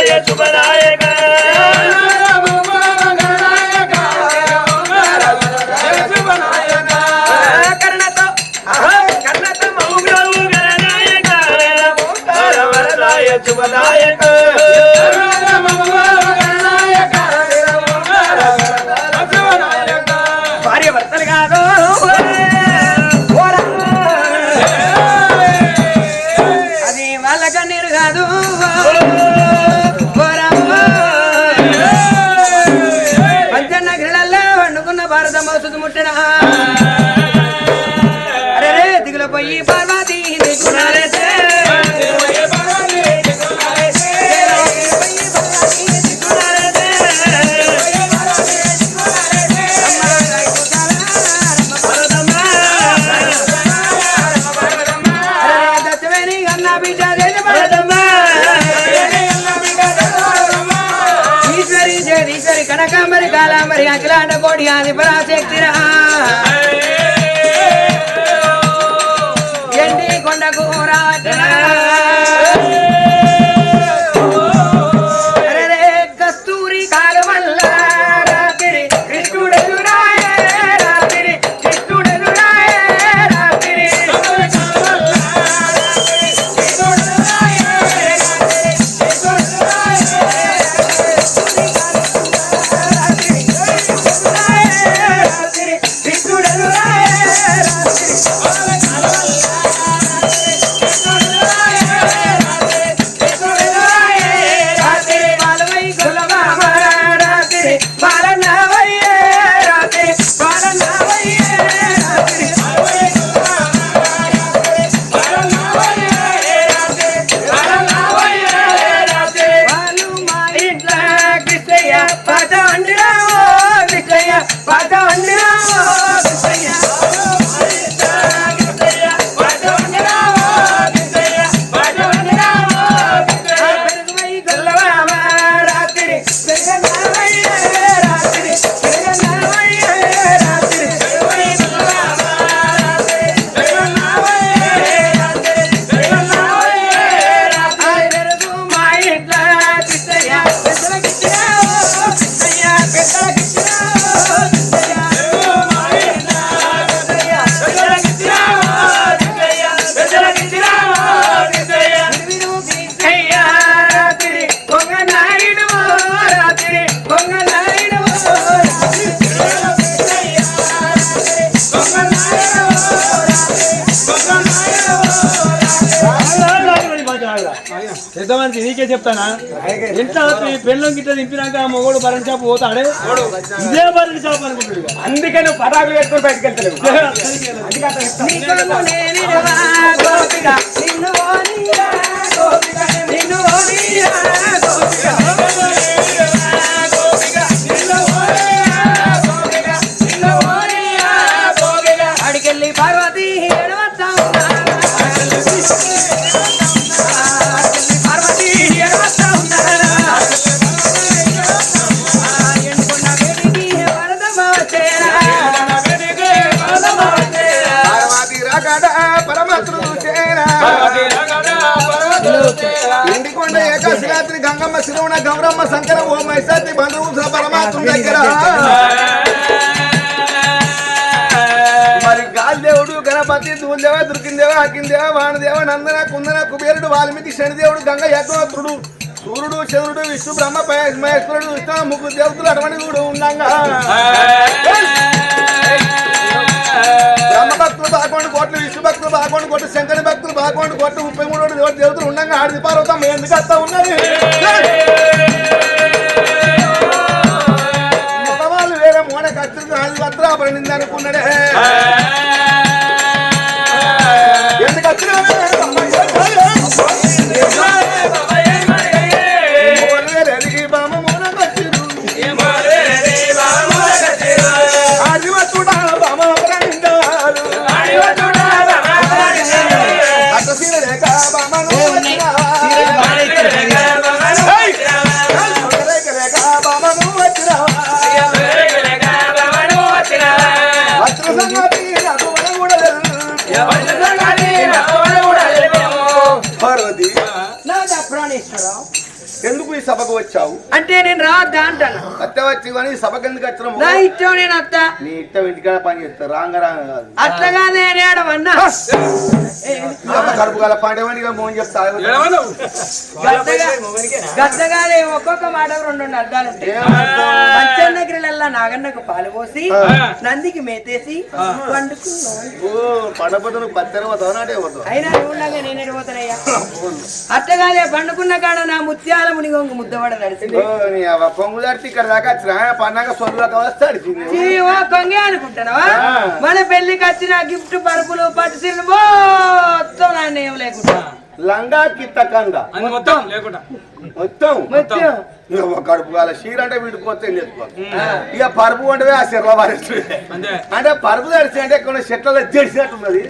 వరదాయ శుభదాయక అఖిలాండ కోటి ఆది పరాశక్తిరా పెద్ద మనిషి నీకే చెప్తానా? ఇంట్లో పెళ్ళం గిట్ట దింపినాక ఆ మొగోడు బరం షాప్ పోతాడే? ఇదే బరం షాప్ అనుకుంటాడు. అందుకే నువ్వు పటాకులు పెట్టుకుని బయటకు వెళ్తలేవు. శిరవణ గౌరమ్మ శంకర ఓ మైసాతి బంధువు పరమాత్మ దగ్గర. మరి గాలిదేవుడు గణపతి దూల్దేవ దుర్గిందేవ అగ్గిందేవ వాణదేవ నందన కుందన కుబేరుడు వాల్మీకి శనిదేవుడు గంగ యజ్ఞోత్రుడు సూర్యుడు చంద్రుడు విష్ణు బ్రహ్మ మహే- మహేశ్వరుడు విష్ణు ముగ్గురు దేవతలు అటువంటి కూడా ఉండంగా. కోట్లు ముప్పై మూడు దేవ- దేవతలు ఉండగా ఆడిది పార్వతం. ఎందుకు వస్తా ఉన్నది? వాళ్ళు వేరే మోన కత్తిరి నాలుగు భద్రాపడి నింది అనుకున్నాడే. ఎందుకు వచ్చినావే? కానీ సభకు ఎందుకు నా వచ్చినావు ఇష్టం నేను అత్త. నీ ఇష్టం ఇంటికాడ పని చేస్తా. రాంగ రాంగ కాదు. అట్లగా నేను ఏడవన్నా కడుపు గల పండేవాడిగా మోహన్ చెప్తా. గద్దగా గద్దగానే ఒక్కొక్క మాట రెండు అర్థాలు ఉంటాయి. దగ్గర నాగన్నకు పాలు పోసి నందికి మేతేసి పోతావు? అయినా ఉండగా నేను ఎడిపోతానయ్యా అట్టగానే పండుకున్న కాడ నా ముత్యాల మునిగొంగు ముద్దవాడ నడిచింది. ఓ, నీ అవ్వ పొంగు దాటి ఇక్కడ దాకా వచ్చిన వస్తాడు జీవో కొంగే అనుకుంటున్నావా. మన పెళ్ళికి వచ్చిన గిఫ్ట్ పరుపులు పట్టు మొత్తం నా నేమ్ లేకుండా. లంగా కిత్తకంగా. అది మొత్తం? మొత్తం. ఒక కడుపు కాల చీర అంటే చేసుకోవాలి ఇక పరుపు అంటే ఆ అంతే. అంటే పరుపు తడిచి అంటే కొన్ని చెట్లలో తెడిచినట్టున్నది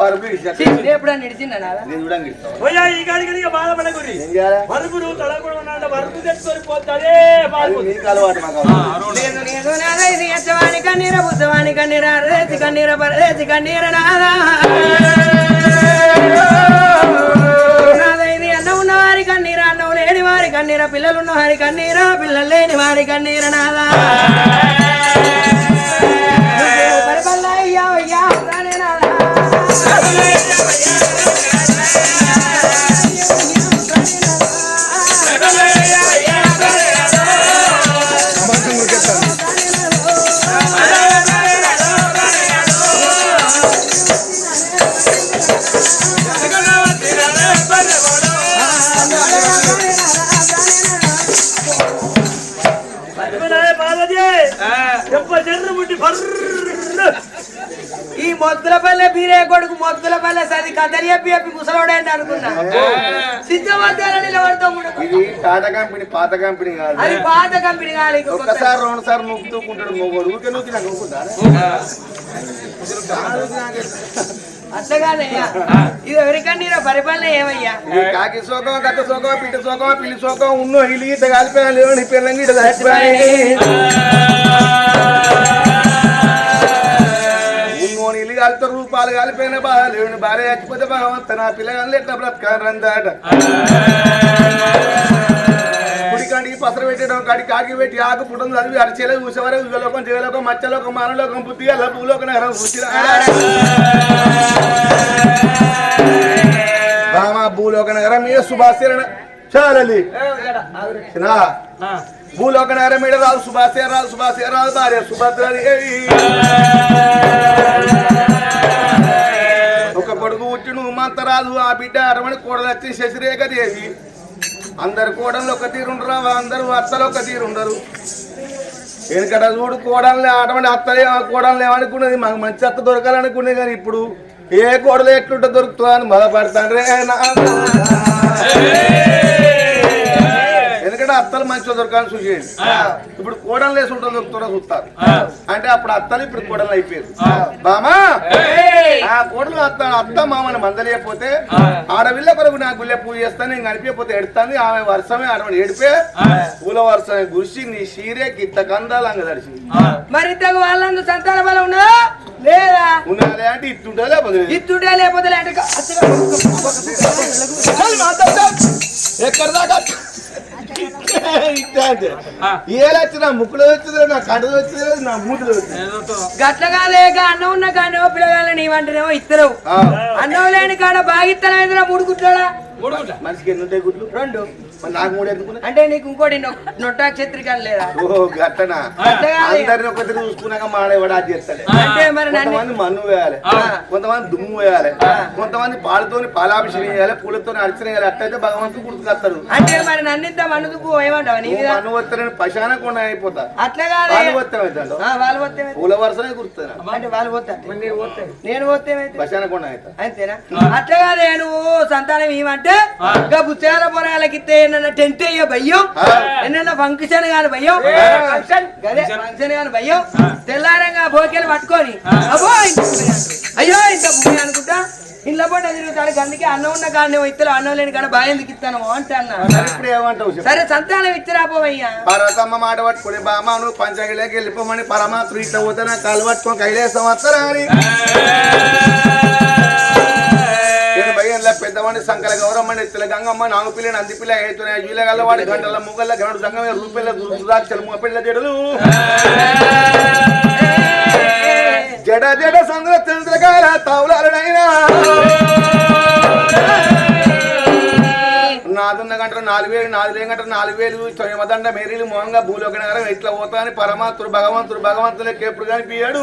పరుపు ఇడిచినట్టు నేను ఎప్పుడన్నా నిడిచిందా నాదా కన్నీర పిల్లలున్న వారి కన్నీర పిల్లలు లేని వారి కన్నీర నాదా. నువ్వు పరిపల్ల అయ్యా అయ్యా రానే నాదా ఈ మొద్దులపల్లె బీరే కొడుకు మొద్దులపల్లె సది కథలు చెప్పి చెప్పి ముసలోడేంటి అనుకున్నా. సిద్ధవంతాల నిలబడతాం ఇది టాటా కంపెనీ పాత కంపెనీ కాదు. అది పాత కంపెనీ కాదు. ఒక్కసారి రెండు సార్లు నొక్కుతూకుంటాడు మొగోడు ఊరికే నూకి నాకు నొక్కుతా అట్లగానే ఇది ఎవరికన్నీరో పరిపాలన ఏమయ్యా? కాకి సోకం కట్ట సోకం పిట్ట సోకం పిల్లి సోకం ఉన్నో ఇల్లు ఇట్ట కలిపిన లేవని పిల్లంగి ఇట్ట కలిపిన బాగా లేవని భార్య చచ్చిపోతే భగవంత నా పిల్లగాళ్ళు ఎట్లా బ్రతకారందాట. కుడికాడికి పసర పెట్టడం కాడి కాకి పెట్టి ఆకు పుట్టం చదివి అరిచేలో చూసేవారు యుగలోకం జీవలోకం మచ్చలోకం మానలోకం బుద్ధి అలా భూలోకం నగరం రామ భూలోక నగరం మీద చాలలి. చిన్నా భూలోక నగరం మీద రాదు సుభాష రాదు భార్య సుభద్రది రాదు ఆ బిడ్డ అరమణి కోడలు వచ్చి శశిరేఖ దేవి అందరు కోడలు ఒక తీరుండరు అందరు అత్తలు ఒక తీరుండరు. వెనుకట చూడు కోడల్ని అటువంటి అత్తలే కోడలు ఏమనుకున్నది మాకు మంచి అత్త దొరకాలనుకునేది కానీ ఇప్పుడు ఏ కోడలు ఎట్లుంటే దొరుకుతుందని బాధపడతాను రే నా అత్తలు మంచిగా దొరకాలని చూసేది ఇప్పుడు కోడలు లేసి ఉంటుంది దొరుకుతుందో చూస్తారు అంటే అప్పుడు అత్తలు ఇప్పుడు కోడలు అయిపోయారు. బామా! ఆ కోడలు అత్త అత్త మామని మందలేకపోతే ఆడవిల్ల కొరకు నా గుళ్ళె పూజ చేస్తాను నేను కనిపించకపోతే ఎడుతాను ఆమె వర్షమే ఆడమని ఏడిపే. పూల వర్షమే గురిసి నీ షీరే గిత్త కందాలు అంగ దర్శి మరి ఇంతకు వాళ్ళందు సంతాన బలం ఉన్నదా లేదా? ఉన్నదే అంటే ఇట్టుంటే లేకపోతే లేదు. ఇత్తుడే లేకపోతే లేట ఎక్కడ దాకా ఇట్టే అంటే ఏలా వచ్చినా ముక్కులో వచ్చింది నా కండలో వచ్చింది నా మూతులో వచ్చింది గట్లగా లేక అన్నం ఉన్న కాడో పిల్లగాళ్ళ నీ వంటనేమో ఇద్దరు ఆ, అన్నం లేని కాడ బాగిత్తనం ఎదురా మూడు గుట్లోడా మనిషికి ఎన్ని ఉంటాయి గుడ్లు? రెండు. నాకు మూడు ఎందుకున్నాయి అంటే నీకు ఇంకోటి నొ- నొట్టా క్షత్రికాలు లేదా? ఓ గట్టనా. అందరిని ఒకటి చూసుకున్నాక మాడేవాడు అది చేస్తలే అంటే మరి నన్ను కొంతమంది మన్ను వేయాలి. కొంతమంది దుమ్ము వేయాలి. కొంతమంది పాలతోని పాలాభిషేకం చేయాలి పూలతో అర్చన చేయాలి. అట్లయితే భగవంతుడు గుర్తుకొస్తాడు. అంటే మరి నన్నింత మనుదుకు ఏమంటావు? నీ మన్ను వస్తారని పశాన కొండ అయిపోతా. అట్లా కాదే. వాళ్ళు వస్తాం అవుతాడు ఆ, వాళ్ళు పోతే? పూల వరుసనే గుర్తున్నా అంటే వాళ్ళు పోతా నేను పోతే? పశాన కొండ అవుతా అంతేనా? అట్లా కాదే నువ్వు సంతానం ఏమంటే? ఇంకా బుచ్చాల పొరాలకి ఇస్తే ఏమన్నా టెంట్ అయ్యో భయ్యం. ఎన్న ఫంక్షన్ కాని భయ్యం ఫంక్షన్? గదే ఫంక్షన్. కాని భయ్యం తెల్లారంగా భోకెలు పట్టుకొని అబ్బో. అయ్యో ఇంత భూమి అనుకుంటా? ఇంట్లో పూట తిరుగుతాడు అందుకే అన్నం ఉన్న కాడనే ఇత్తలు అన్నం లేని కాడ బాగా ఎందుకు ఇస్తాను అంటే అన్న. మరి ఇప్పుడు ఏమంటావు చెప్పు. సరే సంతానం ఇచ్చిరాపోవయ్యా పర్వతమ్మ మాట పట్టుకుని బామ్మ నువ్వు పంచగిలోకి వెళ్ళిపోమని పరమాత్మ ఇట్లా పోతే నాకు కాలు పట్టుకొని కైలేసం వస్తారా పెద్దవాడి సంకల గౌరమ్మని నెత్తిల గంగమ్మ నాగుపిల్ల నందిపిల్ల ఏతున ఈలగల్లవాడి గంటల ముగల్ల గనుడు సంగమే రూపిల్ల దుర్దాక్షలు మూపిల్ల జడలు జడ జడ సంద్ర చంద్రకాల తావులాలనైనా. నాదున్న గంటలు నాలుగు వేలు నాలుగు వేలు గంటలు నాలుగు వేలు చొయమదండ మేరీలు మోహంగా భూలోక నగరం ఎట్లా పోతా అని పరమాత్ముడు భగవంతుడు భగవంతులకి ఎప్పుడు కనిపించాడు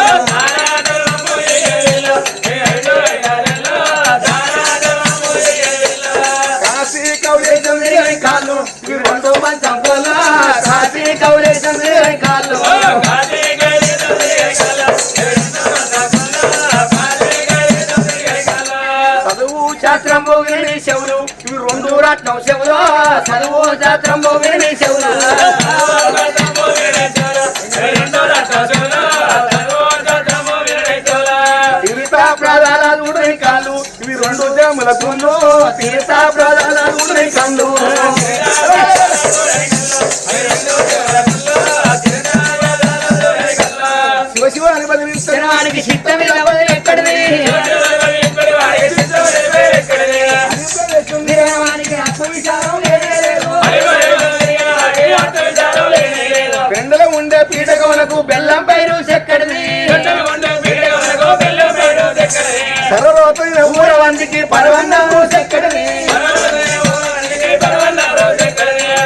రత్నం చెవులు తీర్థ ప్రధాన చూడని కాళ్ళు ఇవి రెండు జాముల తీర్థ ప్రధాన కళ్ళు శివ శివ అని బెల్లం పైరు చెక్కడిది. సర్వరోతైన ఊర ఊరవందికి పరవన్నము చెక్కడిది.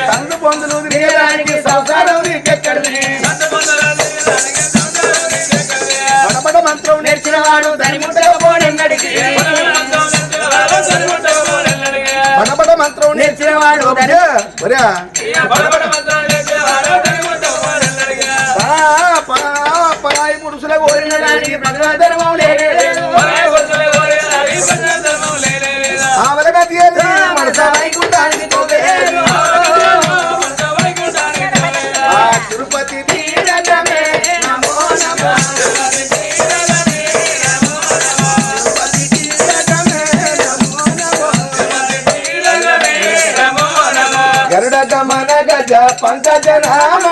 కందు పొందులు తీయడానికి సంసారం నీకెక్కడిది. పడపడ మంత్రం నేర్చిన వాడు దాని ముట్టగా పోనెన్నడికి మంత్రం నేర్చిన వాడు కోరిన దానికి ప్రతిభాధర్మం లేదు ఆవలగా తీయాలి మనస వైకుంఠానికి పోలేదు ఆ తిరుపతి తీరగమే నమో నమో. గరుడ గమన గజ పంకజ నామ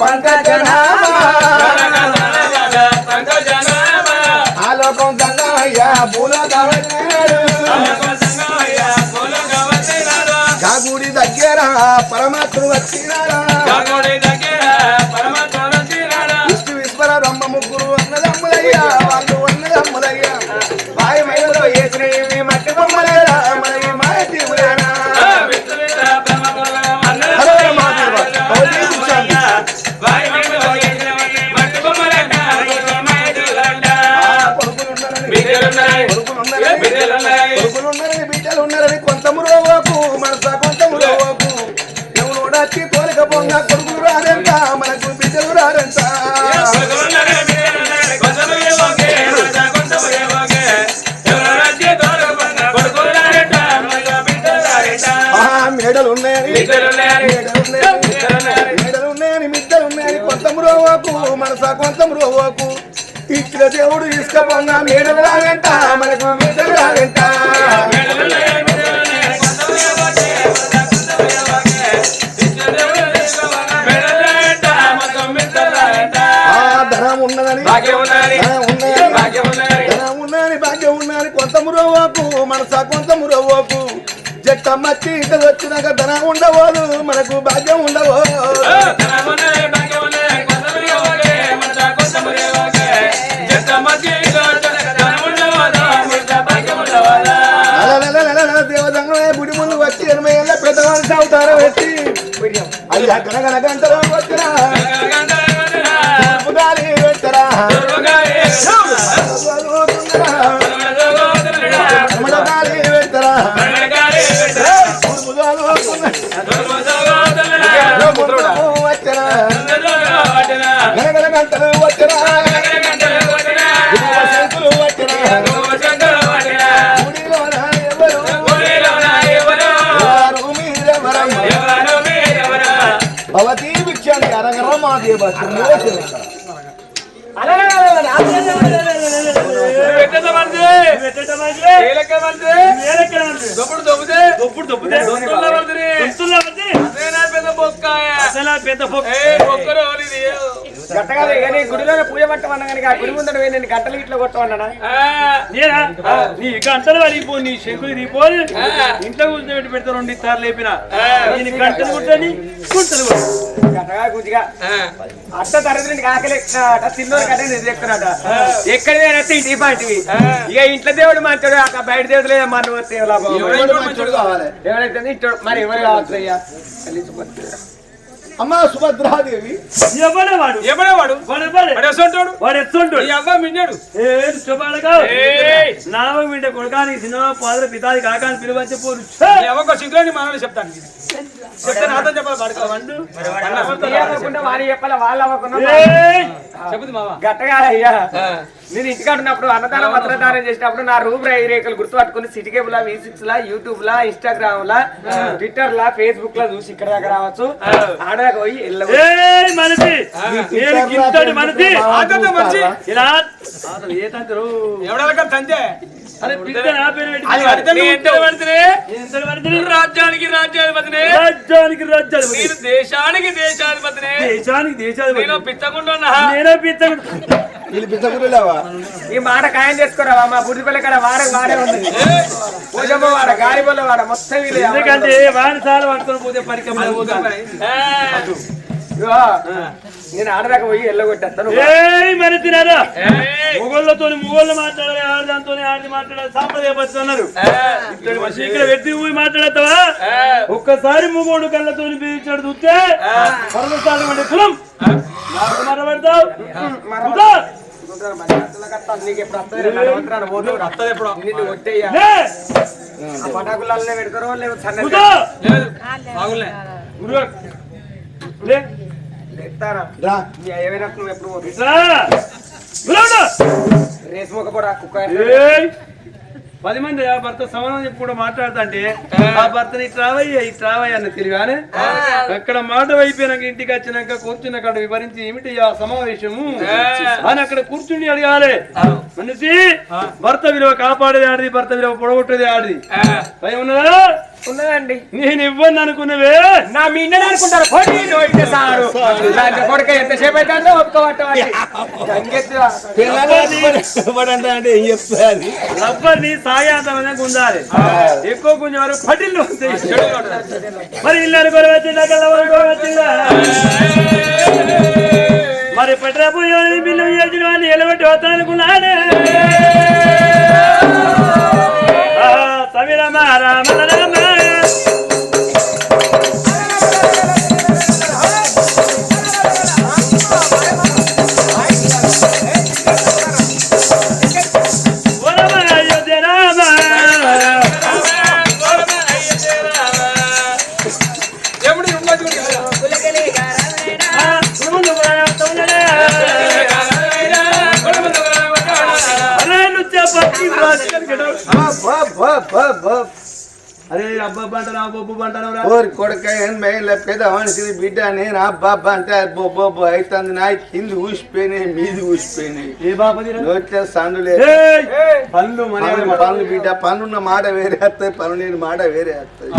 పంకజ నామ ఆలోకం గంగయ్య భూలోకం కాగుడి దగ్గర పరమాత్ముడు వచ్చినారా కొడుకులు ఉన్నారని కొడుకులు ఉన్నారని బిడ్డలు ఉన్నారని కొంత మురోవకు మనస కొంత మురోవకు తోలిక పొంగ కొడుకులు రారంట మనకు బిడ్డలు రారంట. మేడలు ఉన్నాయని మేడలు ఉన్నాయని మిద్దలు ఉన్నాయని కొంత మురోవకు మనస కొంత మురోవకు దేవుడు ఇసుకపోంగా మేడలు రాగంట మనకు మనస కొంత మురోవకు జట్టమ్మచ్చి ఇంటికి వచ్చినాక ధనం ఉండవోదు మనకు భాగ్యం అలలలలలల దేవదంగమే గుడి ముందు వచ్చి ఎనభై ఏళ్ళ పెద్దవాళ్ళు అవుతారు పెట్టి అయ్యా గనగన గంటలు వచ్చినా. గాలి పెట్టరా భవతీ విక్షాన్ని అరంగరా మాదేవ దొప్పుడు దొబ్బుదే. దొప్పుడు దొబ్బుదే. దొబ్బుదే గట్టగా కానీ పూజ పట్టమన్నా కానీ ఆ గుడి ముందర పోయి నేను ఇట్లా కొట్టమన్నా నీ గంటలు వలిపో నీ శంకులు తీపోని ఇంట్లో కూర్చోబెట్టి పెడతా రెండు ఇస్తారు లేపిన. నేను గంటలు కుట్టని గుంటలు. గట్టగా గుజ్జిగా అత్త తరగతి కాకలే తిన్నోడు కట్టే నిద్రెక్కున్నాట ఎక్కడ ఇంటి పాటివి. ఇక ఇంట్లో దేవుడు మంచోడు అక్కడ బయట దేవుడు లేదా మన కావాలి? ఎవరైతే ఇంటో మరి ఎవరు కావచ్చు అయ్యా కలిసిపోతుంది అమ్మ సుభద్రాదేవి. ఎవడే వాడు ఎవడే వాడు వాడు? వాడు? వాడు ఎత్తుంటాడు ఈ అవ్వ మిన్నాడు ఏ చెప్పాడగా ఏయ్! నావ వింట కొడకాని సినిమా పాదర పితాది కాకాని పిలువని చెప్పు ఈ అవ్వకు సింగులోని మనల్ని చెప్తాను చెప్తే నాతో చెప్పాలి పడుకోవండు అవ్వకుండా వారి చెప్పాలి వాళ్ళు అవ్వకుండా చెప్పుది మావా. గట్టగా అయ్యా. నేను ఇంటికాడ ఉన్నప్పుడు అన్నదానం వస్త్రదానం చేసినప్పుడు నా రూమ్ రేఖలు గుర్తు పట్టుకుని సిటీ కేబుల్ లా సిక్స్ లా యూట్యూబ్ లా ఇన్స్టాగ్రామ్ లా ట్విట్టర్ లా ఫేస్బుక్ లా చూసి ఇక్కడ దాకా రావచ్చు. ఆడదాకా పోయి? రాజ్యానికి రాజ్యాధిపతినే. రాజ్యానికి రాజ్యాలు నేను దేశానికి దేశాధిపతినే. దేశానికి దేశాలు నేను పిచ్చకుండా నేనే పిచ్చగుడు వీళ్ళు పిచ్చకులేవా ఈ మాట ఖాయం చేసుకోరావా? మా బుడిపల్లి కాడ వాడే వాడే ఉంది. పూజమ్మ వాడ గాలిబల్ల వాడ మొత్తం వీళ్ళే. ఎందుకంటే వాడి సార్లు పట్టుకొని పోతే. ఇదిగో, నేను ఆడదాకా పోయి మరి తినారా? మొగోళ్ళతో మొగోళ్ళు మాట్లాడాలి ఆడదాంతో ఆడది మాట్లాడాలి సాంప్రదాయ అన్నారు. ఇద్దరు మనిషి ఇక్కడ వ్యక్తి పోయి మాట్లాడతావా? ఒక్కసారి మొగోడు కళ్ళతో పీల్చాడు చూస్తే పర్వతాలు అంటే కులం. నాకు మరబడతావు చూద్దా? నీకు ఎప్పుడు వస్తుంది భగవంతుడు పోతావు వస్తుంది ఎప్పుడో? నిన్ను కొట్టేయ్యా. లే! ఆ పటాకులలో పెడతారో? లేదు పది మంది ఆ భర్త సమానం చెప్పి కూడా మాట్లాడుతా అంటే ఆ భర్తని ఇట్రావయ్య ఇట్రావయ్య అన్న తెలివానే అక్కడ మాట అయిపోయినాక ఇంటికి వచ్చినాక కూర్చున్న అక్కడ వివరించి ఏమిటి ఆ సమావేశము? అని అక్కడ కూర్చుని అడగాలి. మనిషి భర్త విలువ కాపాడేది ఆడిది భర్త విలువ పొడగొట్టేది ఆడిది. భయం ఉన్నదా? ఉన్నదండి. నేను ఇవ్వను అనుకున్నవే. నా మీ ఇండని అనుకుంటారు. సారు. కొడుక ఎంతసేపు పిల్లలు అంటే ఏం రబ్బర్ని సాయాంతమైన గుంజాలి. ఎక్కువ గుంజే వరకు పటిల్లు మరి ఇల్లు అనుకోని వచ్చిందా కల్లా అనుకోని వచ్చిందా మరి పట్టరాపోయి బిల్లు చేసిన వాడిని ఎలబెట్టి వస్తాను బొబ్బు ఓరి కొడుక ఏం మేల పెద్ద మనిషిని బిడ్డ నేను? అబ్బాబ్బా అంటే బొబ్బొబ్బు అవుతుంది నా కింది ఊసిపోయినాయి మీది ఊసిపోయినాయి. ఏ బాపది నోట్లే మర్యాద పనులు పనులు బిడ్డ పనున్న మాట వేరే వస్తాయి పనులు లేని మాట వేరే వస్తాయి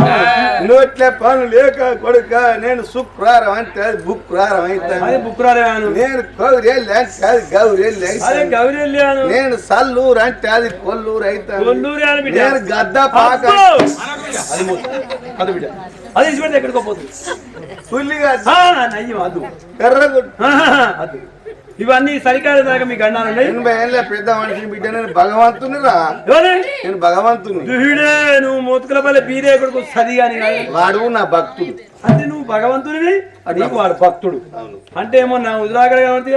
నోట్లే పనులు లేక కొడుక నేను శుక్రవారం అంటే అది బుక్రారం అదే అవుతాను బుక్కురాను నేను కౌరేళ్ళు అంటే అది గౌరేళ్ళు అదే అవుతాను గౌరీ వెళ్ళాను నేను సల్లూరు అంటే అది కొల్లూరు అవుతాను కొల్లూరు అని బిడ్డ. నేను గద్ద పాక. అది. అది బిడ్డ అది ఇచ్చి పెడితే ఎక్కడికో పోతుంది పుల్లిగా నయ్యం అదు అదు ఇవన్నీ దాకా మీ గండాలు ఉన్నాయి ఎనభై ఏళ్ళ పెద్ద మనిషిని బిడ్డ నేను భగవంతుని? నేను దుహిడే నువ్వు మూతుకల పల్లె బీరే కొడుకు అని వాడు నా భక్తుడు. అంటే నువ్వు భగవంతుడివి నీకు వాడు భక్తుడు. అంటే ఏమో నా ఉదరాగడ కాబట్టి